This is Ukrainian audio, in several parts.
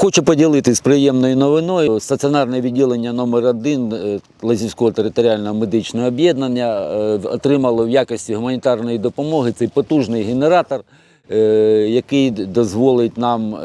Хочу поділитися приємною новиною. Стаціонарне відділення номер 1 Лазівського територіального медичного об'єднання е, отримало в якості гуманітарної допомоги цей потужний генератор, е, який дозволить нам е,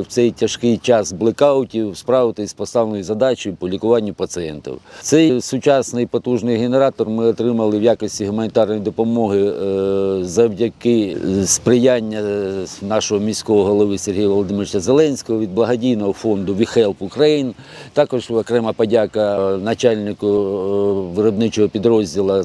в цей тяжкий час блекаутів справитися з поставленою задачею по лікуванню пацієнтів. Цей сучасний потужний генератор ми отримали в якості гуманітарної допомоги е, завдяки сприяння е, нашого міського голови Сергія Володимировича Зеленського від благодійного фонду Help Ukraine. Також окрема подяка е, начальнику е, виробничого підрозділу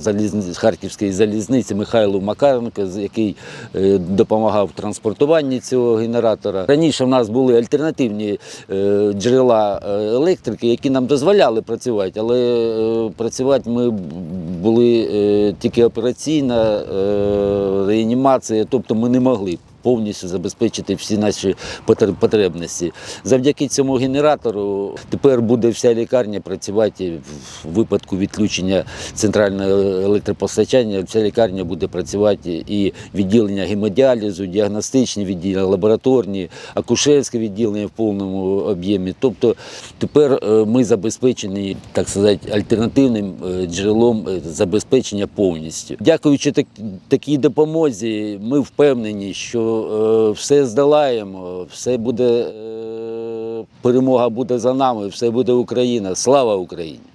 Харківської залізниці Михайлу Макаренко, який е, допомагав в транспортуванні цього генератора. Раніше в нас були альтернативні е, джерела е, електрики, які нам дозволяли працювати, але е, працювати ми були тільки операційна реанімація, тобто ми не могли повністю забезпечити всі наші потр- потребності. Завдяки цьому генератору тепер буде вся лікарня працювати в випадку відключення центрального електропостачання. Вся лікарня буде працювати і відділення гемодіалізу, діагностичні відділення, лабораторні, акушерське відділення в повному об'ємі. Тобто тепер е, ми забезпечені, так сказати, альтернативним е, джерелом е, забезпечення повністю. Дякуючи так, такій допомозі, ми впевнені, що е, все здолаємо, все буде, е, перемога буде за нами, все буде Україна. Слава Україні!